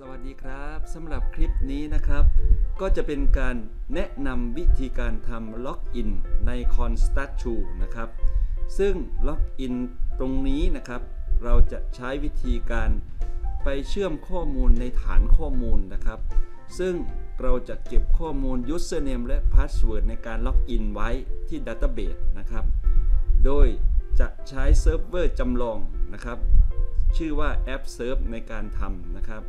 สวัสดีครับสำหรับคลิปนี้นะครับ ก็จะเป็นการแนะนำวิธีการทำล็อกอินใน c o n s t a t 2นะครับ ซึ่งล็อกอินตรงนี้นะครับ เราจะใช้วิธีการไปเชื่อมข้อมูลในฐานข้อมูลนะครับ ซึ่งเราจะเก็บข้อมูล username และ password ในการล็อกอินไว้ที่ database นะครับ โดยจะใช้เซิร์ฟเวอร์จำลองนะครับ ชื่อว่า App Serve ในการทำนะครับ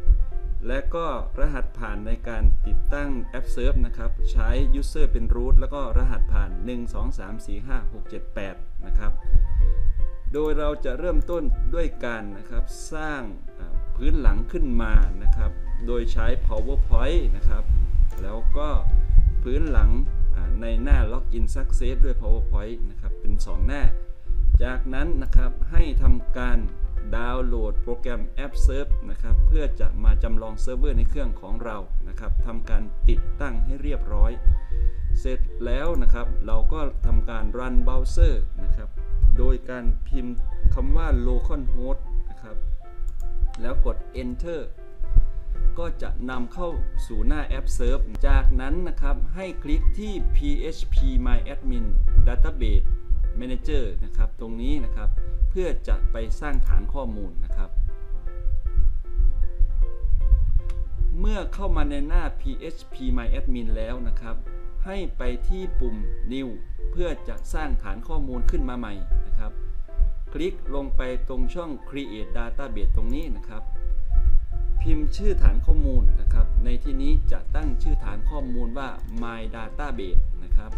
และก็รหัสผ่านในการติดตั้ง App Serve นะครับ ใช้ User เป็น root แล้วก็รหัสผ่าน 1 2 3 4 5 6 7 8 นะครับ โดยเราจะเริ่มต้นด้วยการนะครับสร้างพื้นหลังขึ้นมานะครับ โดยใช้ PowerPoint นะครับ แล้วก็พื้นหลังในหน้า Login Success ด้วย PowerPoint นะครับ เป็น 2 หน้า จากนั้นนะครับให้ทำการ ดาวน์โหลดโปรแกรม App Serve นะครับเพื่อจะมาจำลองเซิร์ฟเวอร์ในเครื่องของเรานะครับทำการติดตั้งให้เรียบร้อย เสร็จแล้วนะครับเราก็ทำการ run browser นะครับโดยการพิมพ์คำว่า localhost นะครับแล้วกด enter ก็จะนำเข้าสู่หน้า App Serve จากนั้นนะครับให้คลิกที่ PHP My Admin Database Manager นะครับ ตรงนี้นะครับ เพื่อจะไปสร้างฐานข้อมูลนะครับ เมื่อเข้ามาในหน้า PHP My Admin แล้วนะครับ ให้ไปที่ปุ่ม New เพื่อจะสร้างฐานข้อมูลขึ้นมาใหม่นะครับ คลิกลงไปตรงช่อง Create Database ตรงนี้นะครับ พิมพ์ชื่อฐานข้อมูลนะครับ ในที่นี้จะตั้งชื่อฐานข้อมูลว่า My Database นะครับ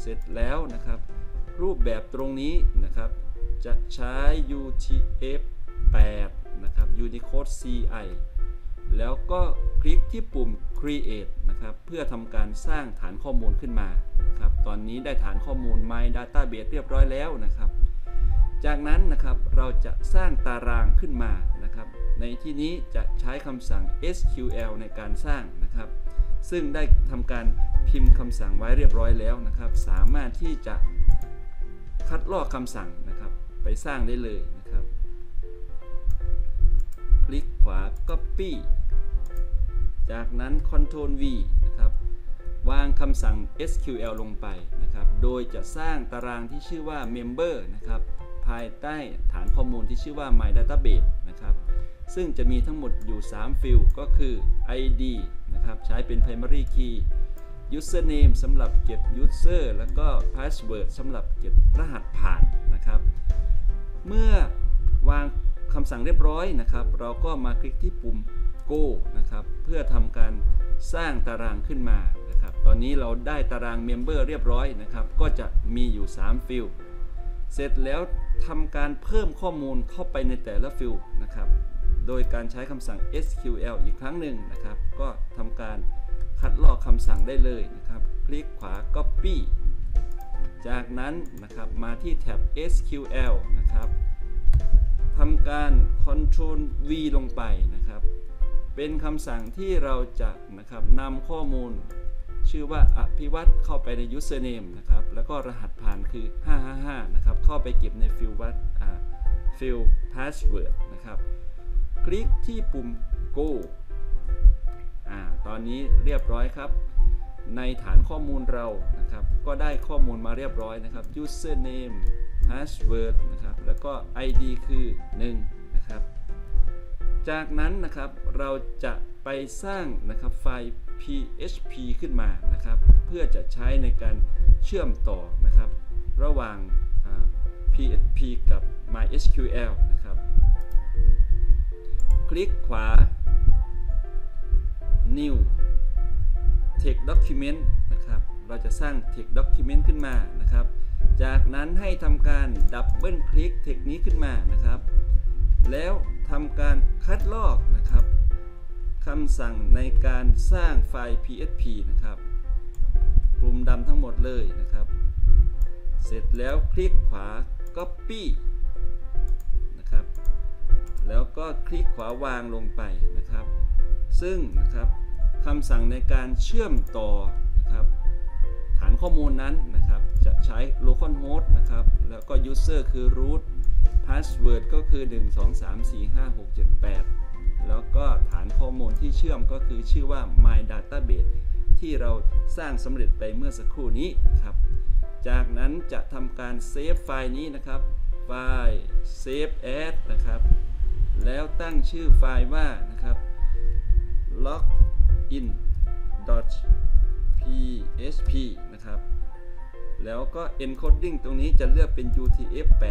เสร็จแล้วนะครับ รูปแบบตรงนี้นะครับ จะใช้ UTF-8 นะครับ Unicode CI แล้วก็คลิกที่ปุ่ม Create นะครับ เพื่อทำการสร้างฐานข้อมูลขึ้นมาครับ ตอนนี้ได้ฐานข้อมูล My Database เรียบร้อยแล้วนะครับ จากนั้นนะครับเราจะสร้างตารางขึ้นมานะครับ ในที่นี้จะใช้คำสั่ง SQL ในการสร้างนะครับ ซึ่งได้ทำการพิมพ์คำสั่งไว้เรียบร้อยแล้วนะครับ สามารถที่จะ คัดลอกคำสั่งนะครับ ไปสร้างได้เลยนะครับ คลิกขวา Copy จากนั้น Ctrl V นะครับ วางคำสั่ง SQL ลงไปนะครับ โดยจะสร้างตารางที่ชื่อว่า Member นะครับ ภายใต้ฐานข้อมูลที่ชื่อว่า My Database นะครับ ซึ่งจะมีทั้งหมดอยู่ 3 ฟิลก็คือ ID นะครับ ใช้เป็น primary key username สำหรับเก็บ user แล้วก็ password สำหรับเก็บรหัสผ่านนะครับ เมื่อวางคำสั่งเรียบร้อยนะครับ เราก็มาคลิกที่ปุ่ม Go นะครับ เพื่อทำการสร้างตารางขึ้นมานะครับ ตอนนี้เราได้ตาราง Member เรียบร้อยนะครับ ก็จะมีอยู่ 3 ฟิลเสร็จแล้วทำการเพิ่มข้อมูลเข้าไปในแต่ละฟิลนะครับ โดยการใช้คำสั่ง SQL อีกครั้งหนึ่งนะครับ ก็ทำ สั่งได้เลยนะครับ คลิกขวา Copy จากนั้นนะครับมาที่แท็บ SQL นะครับทำการ Ctrl V ลงไปนะครับ เป็นคำสั่งที่เราจะนะครับนำข้อมูล ชื่อว่าอภิวัตเข้าไปใน username นะครับ แล้วก็รหัสผ่านคือ 555 นะครับ เข้าไปเก็บในฟิลวัดอ่าฟิล password นะครับ คลิกที่ปุ่ม go อ่า ตอนนี้เรียบร้อยครับ ในฐานข้อมูลเรานะครับ ก็ได้ข้อมูลมาเรียบร้อยนะครับ username password นะครับ แล้วก็ id คือ 1 นะครับ จากนั้นนะครับเราจะไปสร้างนะครับไฟล์ PHP ขึ้นมานะครับ เพื่อจะใช้ในการเชื่อมต่อนะครับ ระหว่าง PHP กับ MySQL นะครับ คลิกขวา New Text Document นะครับ เราจะสร้าง Text Document ขึ้นมานะครับ จากนั้นให้ทำการดับเบิลคลิก Text นี้ขึ้นมานะครับ แล้วทำการคัดลอกนะครับคำสั่งในการสร้างไฟล์ PHP นะครับกลุ่มดำทั้งหมดเลยนะครับ เสร็จแล้วคลิกขวา Copy นะครับ แล้วก็คลิกขวาวางลงไปนะครับ ซึ่งนะครับ คำสั่งในการเชื่อมต่อนะครับฐานข้อมูลนั้นนะครับจะใช้ localhost นะครับแล้วก็ user คือ root password ก็คือ 1 2 3 4 5 6 7 8 แล้วก็ฐานข้อมูลที่เชื่อมก็คือชื่อว่า my database ที่เราสร้างสำเร็จไปเมื่อสักครู่นี้ครับ จากนั้นจะทำการเซฟไฟล์นี้นะครับ ไฟล์ save as นะครับ แล้วตั้งชื่อไฟล์ว่านะครับ log in php นะครับ แล้วก็ encoding ตรงนี้จะเลือกเป็น UTF-8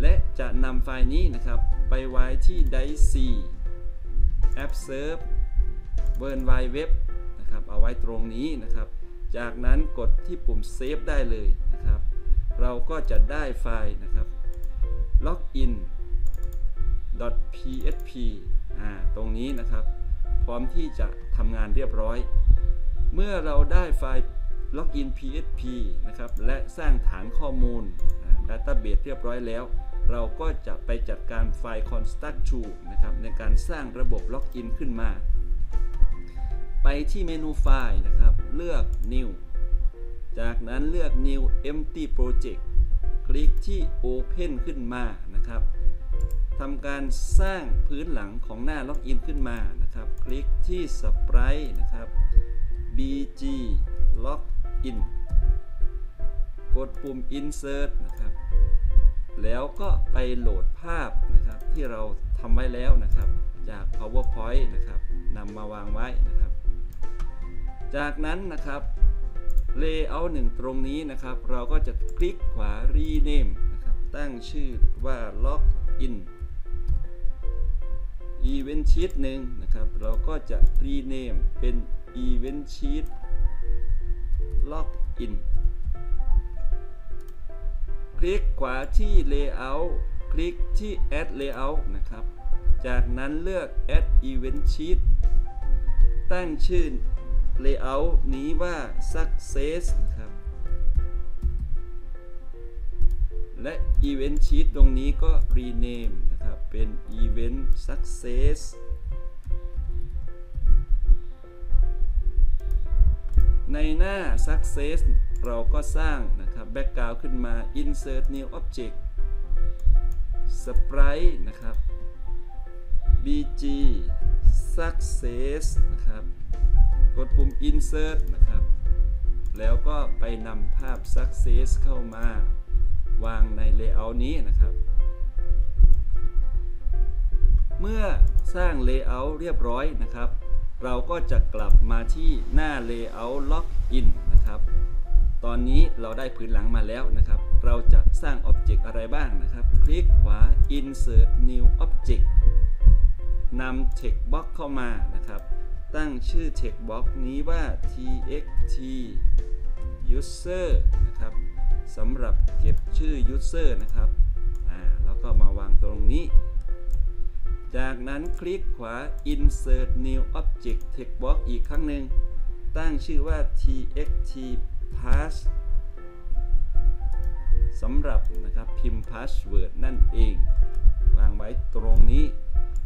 และจะนำไฟล์นี้นะครับ ไปไว้ที่ DIC App Serve World Wide Web นะครับ เอาไว้ตรงนี้นะครับ จากนั้นกดที่ปุ่ม Save ได้เลยนะครับ เราก็จะได้ไฟล์นะครับ login php อ่า ตรงนี้นะครับ ร้อมที่จะทำงานเรียบร้อย เมื่อเราได้ไฟล์ login php นะครับ และสร้างฐานข้อมูล database เรียบร้อยแล้ว เราก็จะไปจัดการไฟล์ construct to นะครับ ในการสร้างระบบ login ขึ้นมา ไปที่เมนูไฟล์นะครับ เลือก new จากนั้นเลือก new empty project คลิกที่ open ขึ้นมานะครับ ทำการสร้างพื้นหลังของหน้าล็อกอินขึ้นมานะครับ คลิกที่ Sprite นะครับ bg login กดปุ่ม insert นะครับ แล้วก็ไปโหลดภาพนะครับที่เราทำไว้แล้วนะครับ จาก powerpoint นะครับนำมาวางไว้นะครับ จากนั้นนะครับ layout หนึ่งตรงนี้นะครับ เราก็จะคลิกขวา rename นะครับ ตั้งชื่อว่า login event sheet หนึ่งนะครับ เราก็จะ rename เป็น event sheet login คลิกขวาที่ layout คลิกที่ add layout นะครับ จากนั้นเลือก add event sheet ตั้งชื่อ layout นี้ว่า success นะครับ และ event sheet ตรงนี้ก็ rename เป็น event success ในหน้า success เราก็สร้างนะครับ background ขึ้นมา insert new object sprite นะครับ bg success นะครับ กดปุ่ม insert นะครับ แล้วก็ไปนำภาพ success เข้ามาวางใน layout นี้นะครับ เมื่อสร้าง layout เรียบร้อยนะครับ เราก็จะกลับมาที่หน้า layout login นะครับ ตอนนี้เราได้พื้นหลังมาแล้วนะครับ เราจะสร้าง Object อะไรบ้างนะครับ คลิกขวา Insert New Object นำ Text Box เข้ามานะครับ ตั้งชื่อ Text Box นี้ว่า txt user นะครับสำหรับเก็บชื่อ user นะครับ อ่า แล้วก็มาวางตรงนี้ จากนั้นคลิกขวา insert new object text box อีกครั้งหนึ่ง ตั้งชื่อว่า txt pass สำหรับนะครับพิมพ์ password นั่นเอง วางไว้ตรงนี้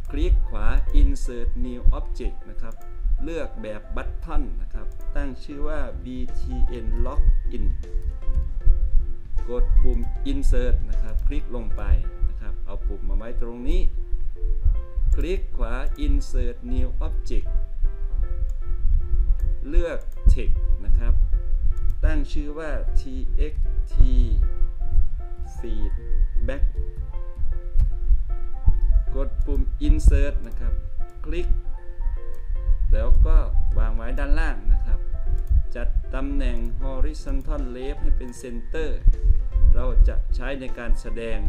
คลิกขวา insert new object นะครับ เลือกแบบ button นะครับ ตั้งชื่อว่า btn login กดปุ่ม insert นะครับ คลิกลงไปนะครับ เอาปุ่มมาไว้ตรงนี้ คลิกขวา insert new object เลือก text นะครับ ตั้งชื่อว่า txt feedback กดปุ่ม insert นะครับ คลิก แล้วก็วางไว้ด้านล่างนะครับ จัดตำแหน่ง horizontal left ให้เป็น center เราจะใช้ในการแสดง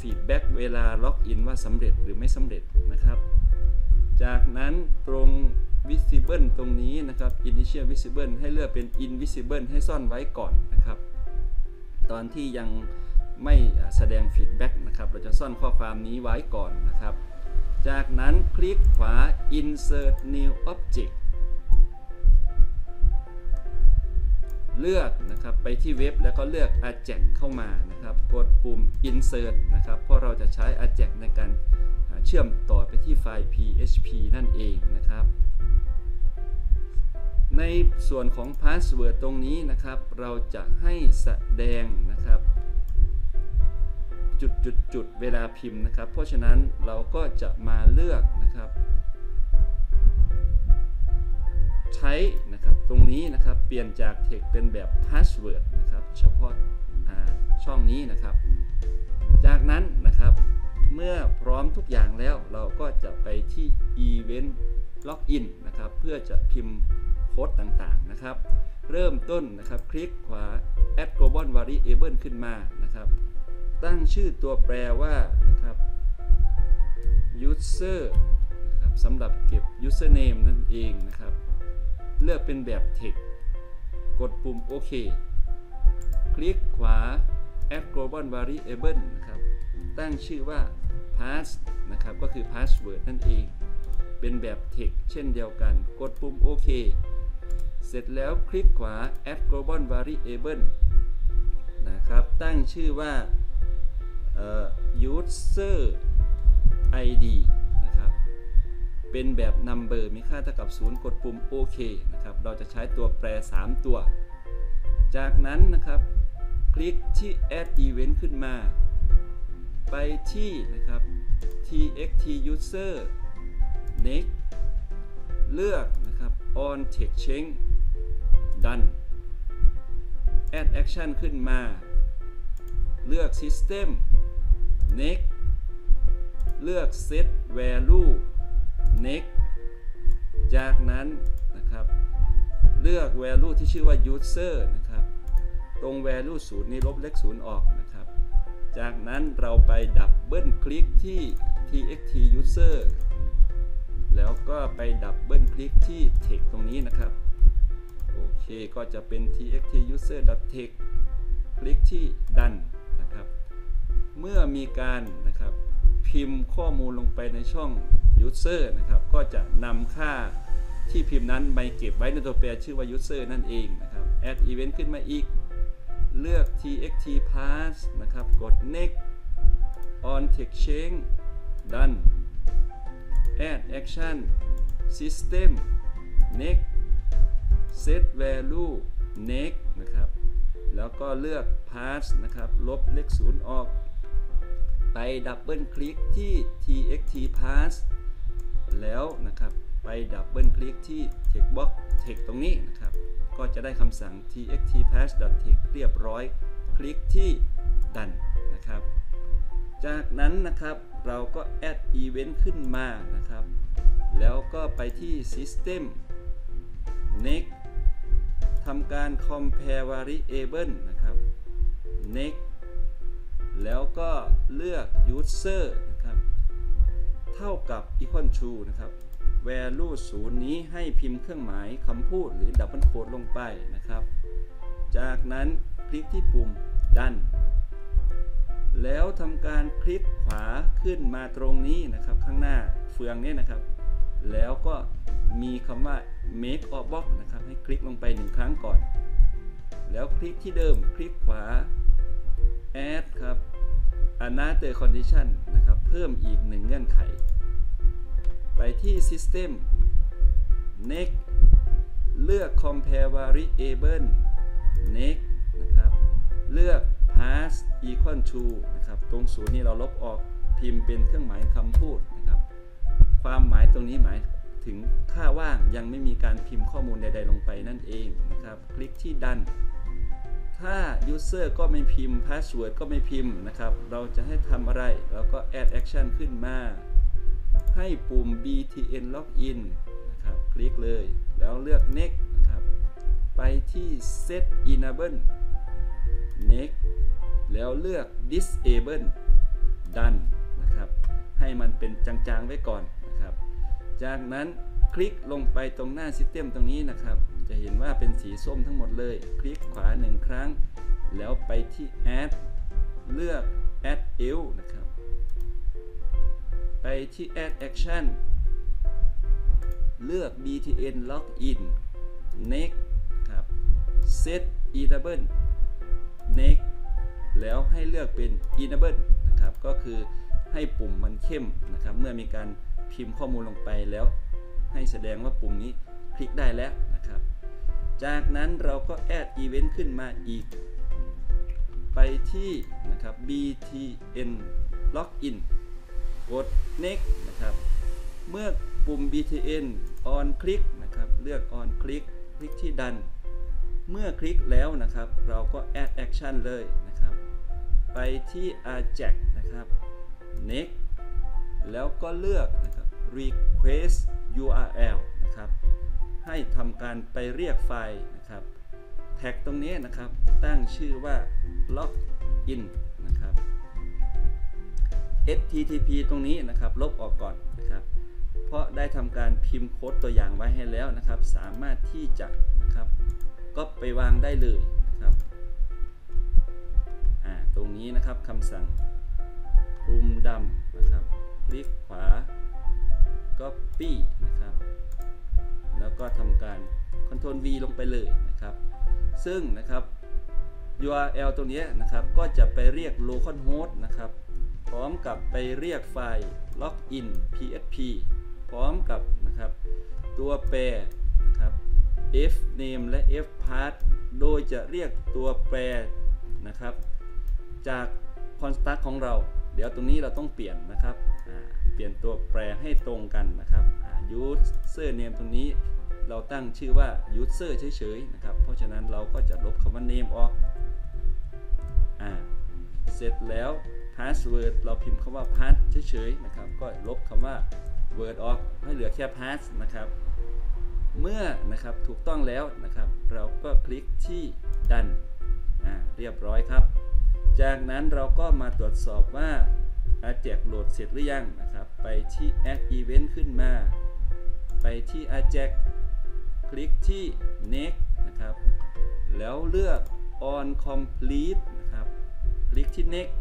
ฟีดแบ็กเวลาล็อกอินว่าสำเร็จหรือไม่สำเร็จนะครับ จากนั้นตรง visible ตรงนี้นะครับ initial visible ให้เลือกเป็น invisible ให้ซ่อนไว้ก่อนนะครับ ตอนที่ยังไม่แสดงฟีดแบ็กนะครับ เราจะซ่อนข้อความนี้ไว้ก่อนนะครับ จากนั้นคลิกขวา insert new object เลือกนะครับไปที่เว็บแล้วก็เลือก Ajax เข้ามานะครับ กดปุ่ม Insert นะครับ เพราะเราจะใช้ Ajax ในการเชื่อมต่อไปที่ไฟล์ PHP นั่นเองนะครับ ในส่วนของ Password ตรงนี้นะครับ เราจะให้แสดงนะครับ จุดจุดจุดเวลาพิมพ์นะครับ เพราะฉะนั้นเราก็จะมาเลือกนะครับ ใช้ นะครับ ตรงนี้นะครับเปลี่ยนจาก text เป็นแบบ password นะครับเฉพาะช่องนี้นะครับ จากนั้นนะครับเมื่อพร้อมทุกอย่างแล้วเราก็จะไปที่ event login นะครับ เพื่อจะพิมพ์โค้ดต่างๆนะครับ เริ่มต้นนะครับ คลิกขวา add global variable ขึ้นมานะครับ ตั้งชื่อตัวแปรว่านะครับ user นะครับสำหรับเก็บ username นั่นเองนะครับ เลือกเป็นแบบ text กดปุ่มโอเค คลิกขวา add global variable นะครับ ตั้งชื่อว่า pass นะครับ ก็คือ password นั่นเอง เป็นแบบ text เช่นเดียวกัน กดปุ่มโอเค เสร็จแล้วคลิกขวา add global variable นะครับ ตั้งชื่อว่า user id เป็นแบบ number มีค่าเท่ากับ 0 กดปุ่มโอเคนะครับ เราจะใช้ตัวแปร 3 ตัว จากนั้นนะครับ คลิกที่ add event ขึ้นมา ไปที่นะครับ txt user next เลือกนะครับ on text change done add action ขึ้นมา เลือก system next เลือก set value next จากนั้นนะครับ เลือก value ที่ชื่อว่า user นะครับ ตรง value 0นี้ลบเลข0ออกนะครับ จากนั้นเราไปดับเบิลคลิกที่ txt user แล้วก็ไปดับเบิลคลิกที่ text ตรงนี้นะครับ โอเค ก็จะเป็น txt user text คลิกที่ done นะครับ เมื่อมีการนะครับพิมพ์ข้อมูลลงไปในช่อง user นะครับ ก็จะนำค่าที่พิมพ์นั้นไปเก็บไว้ในตัวแปรชื่อว่า user นั่นเองนะครับ add event ขึ้นมาอีก เลือก txt pass นะครับ กด next on text change done add action system next set value next นะครับ แล้วก็เลือก pass นะครับ ลบเลข0ออก ไปดับเบิลคลิกที่ txt pass แล้วนะครับไปดับเบิลคลิกที่ text box text ตรงนี้นะครับ ก็จะได้คำสั่ง txt pass text เรียบร้อย คลิกที่ done นะครับ จากนั้นนะครับเราก็ add event ขึ้นมานะครับ แล้วก็ไปที่ system next ทำการ compare variable นะครับ next แล้วก็เลือก user นะ เท่ากับ equal to นะครับ value 0 นี้ให้พิมพ์เครื่องหมายคำพูดหรือ double quote ลงไปนะครับ จากนั้นคลิกที่ปุ่ม done แล้วทำการคลิกขวาขึ้นมาตรงนี้นะครับ ข้างหน้าเฟืองนี้นะครับ แล้วก็มีคำว่า make or box นะครับ ให้คลิกลงไปหนึ่งครั้งก่อน แล้วคลิกที่เดิมคลิกขวา add ครับ another condition นะครับ เพิ่มอีกหนึ่งเงื่อนไข ไปที่ system next เลือก compare variable next นะครับ เลือก pass equal to นะครับ ตรงศูนย์นี้เราลบออกพิมพ์เป็นเครื่องหมายคำพูดนะครับ ความหมายตรงนี้หมายถึงค่าว่างยังไม่มีการพิมพ์ข้อมูลใด ๆ ลงไปนั่นเองนะครับ คลิกที่ดัน ถ้า user ก็ไม่พิมพ์ password ก็ไม่พิมพ์นะครับ เราจะให้ทำอะไรแล้วก็ add action ขึ้นมา ให้ปุ่ม btn login นะครับ คลิกเลย แล้วเลือก next นะครับ ไปที่ set enable next แล้วเลือก disable done นะครับ ให้มันเป็นจางๆไว้ก่อนนะครับ จากนั้นคลิกลงไปตรงหน้า System ตรงนี้นะครับ จะเห็นว่าเป็นสีส้มทั้งหมดเลย คลิกขวาหนึ่งครั้ง แล้วไปที่ add เลือก add e l นะครับ ไปที่ add action เลือก btn login next ครับ set enable next แล้วให้เลือกเป็น enable นะครับ ก็คือให้ปุ่มมันเข้มนะครับ เมื่อมีการพิมพ์ข้อมูลลงไปแล้ว ให้แสดงว่าปุ่มนี้คลิกได้แล้ว จากนั้นเราก็ add event ขึ้นมาอีก ไปที่นะครับ btn login กด next นะครับ เมื่อปุ่ม btn on click นะครับ เลือก on click คลิกที่ดัน เมื่อคลิกแล้วนะครับ เราก็ add action เลยนะครับ ไปที่ ajax นะครับ next แล้วก็เลือกนะครับ request URL นะครับ ให้ทำการไปเรียกไฟล์นะครับ แท็กตรงนี้นะครับ ตั้งชื่อว่า login นะครับ http ตรงนี้นะครับ ลบออกก่อนนะครับ เพราะได้ทำการพิมพ์โค้ดตัวอย่างไว้ให้แล้วนะครับ สามารถที่จะนะครับก็ไปวางได้เลยนะครับอ่าตรงนี้นะครับคำสั่งปุ่มดำนะครับ คลิกขวา Copy นะครับ แล้วก็ทำการ Ctrl V ลงไปเลยนะครับ ซึ่งนะครับ URL ตัวนี้นะครับก็จะไปเรียก localhost นะครับ พร้อมกับไปเรียกไฟล์ login php พร้อมกับนะครับ ตัวแปรนะครับ f name และ f path โดยจะเรียกตัวแปรนะครับ จาก construct ของเรา เดี๋ยวตรงนี้เราต้องเปลี่ยนนะครับอ่า เปลี่ยนตัวแปรให้ตรงกันนะครับ user name ตรงนี้เราตั้งชื่อว่า user เฉยๆนะครับ เพราะฉะนั้นเราก็จะลบคำว่า name ออกอ่าเสร็จแล้ว password เราพิมพ์คำว่า pass เฉยๆนะครับ ก็ลบคำว่า word ออกให้เหลือแค่ pass นะครับ เมื่อนะครับถูกต้องแล้วนะครับ เราก็คลิกที่ดันอ่าเรียบร้อยครับ จากนั้นเราก็มาตรวจสอบว่าอาแจกโหลดเสร็จหรือยังนะ ไปที่ add event ขึ้นมา ไปที่อาแจกคลิกที่ next นะครับ แล้วเลือก on complete นะครับ คลิกที่ next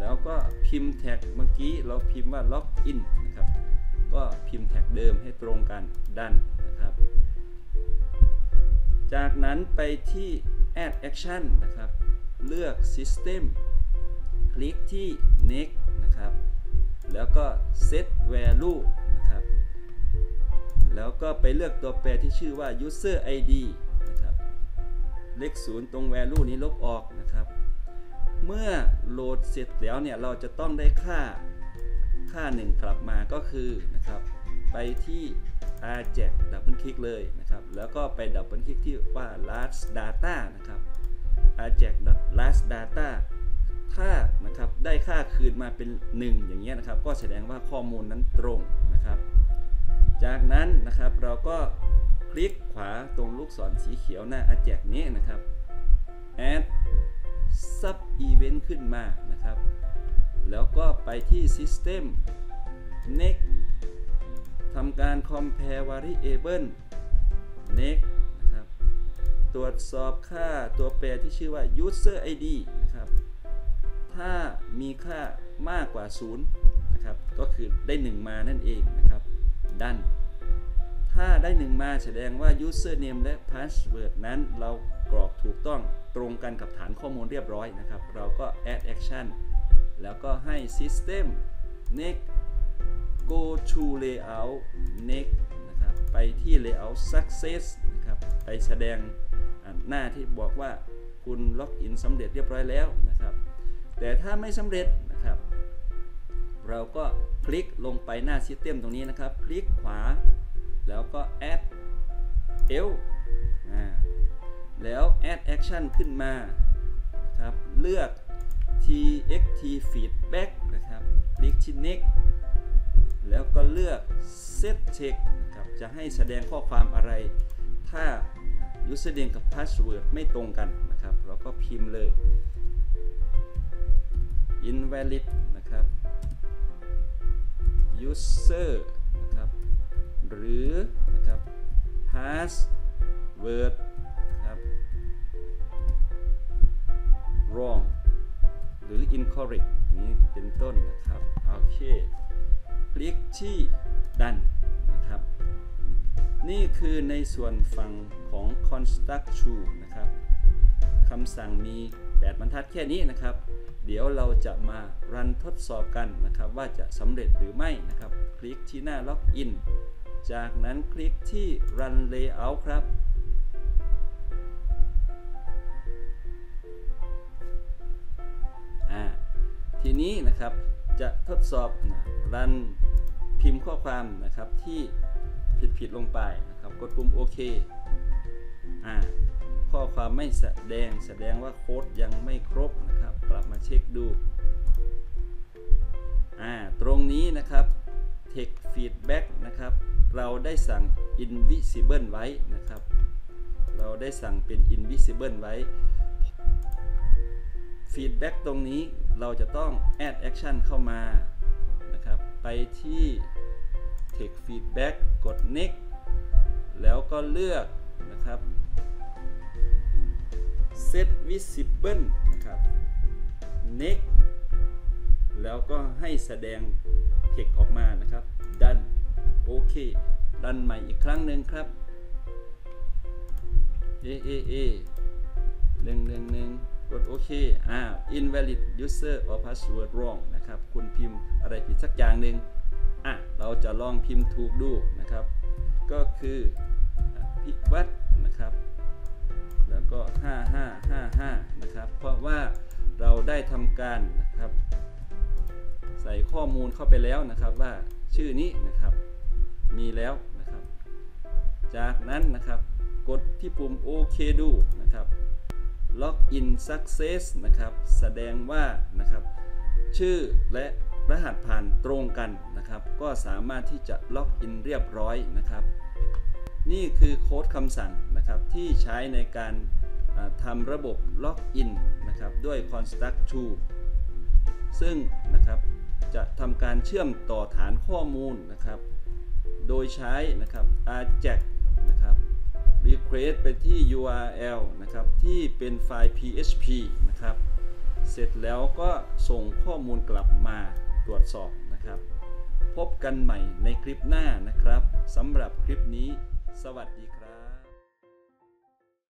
แล้วก็พิมพ์แท็กเมื่อกี้เราพิมพ์ว่า login นะครับ ก็พิมพ์แท็กเดิมให้ตรงกันดันนะครับ จากนั้นไปที่ add action นะครับ เลือก system คลิกที่ next นะครับ แล้วก็ set value นะครับ แล้วก็ไปเลือกตัวแปรที่ชื่อว่า user id นะครับ เลข0ตรง value นี้ลบออกนะครับ เมื่อโหลดเสร็จแล้วเนี่ย เราจะต้องได้ค่าค่า1กลับมาก็คือนะครับ ไปที่ ajax ดับเบิลคลิกเลยนะครับ แล้วก็ไปดับเบิลคลิกที่ว่า last data นะครับ ajax last data ถ้านะครับได้ค่าคืนมาเป็น 1 อย่างเงี้ยนะครับ ก็แสดงว่าข้อมูลนั้นตรงนะครับ จากนั้นนะครับเราก็คลิกขวาตรงลูกศรสีเขียวหน้า ajax นี้นะครับ add sub event ขึ้นมานะครับ แล้วก็ไปที่ system next ทำการ compare variable next นะครับ ตรวจสอบค่าตัวแปรที่ชื่อว่า user id ถ้ามีค่ามากกว่า0นะครับก็คือได้ 1 มานั่นเองนะครับดัน ถ้าได้ 1 มาแสดงว่า username และ password นั้นเรากรอกถูกต้องตรงกันกับฐานข้อมูลเรียบร้อยนะครับ เราก็ add action แล้วก็ให้ system next go to layout next นะครับไปที่ layout success นะครับไปแสดงหน้าที่บอกว่าคุณล็อกอินสำเร็จเรียบร้อยแล้วนะครับ แต่ถ้าไม่สำเร็จนะครับ เราก็คลิกลงไปหน้า system ตรงนี้นะครับ คลิกขวา แล้วก็ add l แล้ว add action ขึ้นมาครับเลือก txt feedback นะครับ คลิกที่ next แล้วก็เลือก set check นะครับ จะให้แสดงข้อความอะไร ถ้า username กับ password ไม่ตรงกันนะครับ เราก็พิมพ์เลย invalid นะครับ user นะครับ หรือนะครับ password ครับ wrong หรือ incorrect นี้เป็นต้นนะครับ โอเค คลิกที่ดันนะครับ นี่คือในส่วนฝั่งของ construct to นะครับคำสั่งมี 8 บรรทัดแค่นี้นะครับ เดี๋ยวเราจะมารันทดสอบกันนะครับ ว่าจะสำเร็จหรือไม่นะครับ คลิกที่หน้า login จากนั้นคลิกที่ run layout ครับ ทีนี้นะครับจะทดสอบนะรันพิมพ์ข้อความนะครับที่ผิดๆลงไปนะครับ กดปุ่มโอเคอ่า ข้อความไม่แสดงแสดงว่าโค้ดยังไม่ครบนะครับ กลับมาเช็คดูอ่าตรงนี้นะครับ text feedback นะครับ เราได้สั่ง invisible ไว้นะครับ เราได้สั่งเป็น invisible ไว้ feedback ตรงนี้เราจะต้อง add action เข้ามานะครับ ไปที่ text feedback กด next แล้วก็เลือกนะครับ set visible นะครับ next แล้วก็ให้แสดง text ออกมานะครับ done โอเค รันใหม่อีกครั้งหนึ่งครับ A A A หนึ่งหนึ่งหนึ่งกดโอเค อ่า invalid user or password wrong นะครับ คุณพิมพ์อะไรผิดสักอย่างหนึ่งอะ เราจะลองพิมพ์ถูกดูนะครับ ก็คือพิวัตนะครับ แล้วก็ 5555 นะครับ เพราะว่าเราได้ทำการนะครับ ใส่ข้อมูลเข้าไปแล้วนะครับว่าชื่อนี้นะครับมีแล้วนะครับ จากนั้นนะครับกดที่ปุ่มโอเคดูนะครับ Login Success นะครับ แสดงว่านะครับ ชื่อและรหัสผ่านตรงกันนะครับ ก็สามารถที่จะล็อกอินเรียบร้อยนะครับ นี่คือโค้ดคำสั่งนะครับที่ใช้ในการทำระบบล็อกอินนะครับด้วย Construct to ซึ่งนะครับจะทำการเชื่อมต่อฐานข้อมูลนะครับ โดยใช้นะครับ ajax นะครับ request ไปที่ URL นะครับที่เป็นไฟล์ PHP นะครับ เสร็จแล้วก็ส่งข้อมูลกลับมาตรวจสอบนะครับ พบกันใหม่ในคลิปหน้านะครับสำหรับคลิปนี้ สวัสดี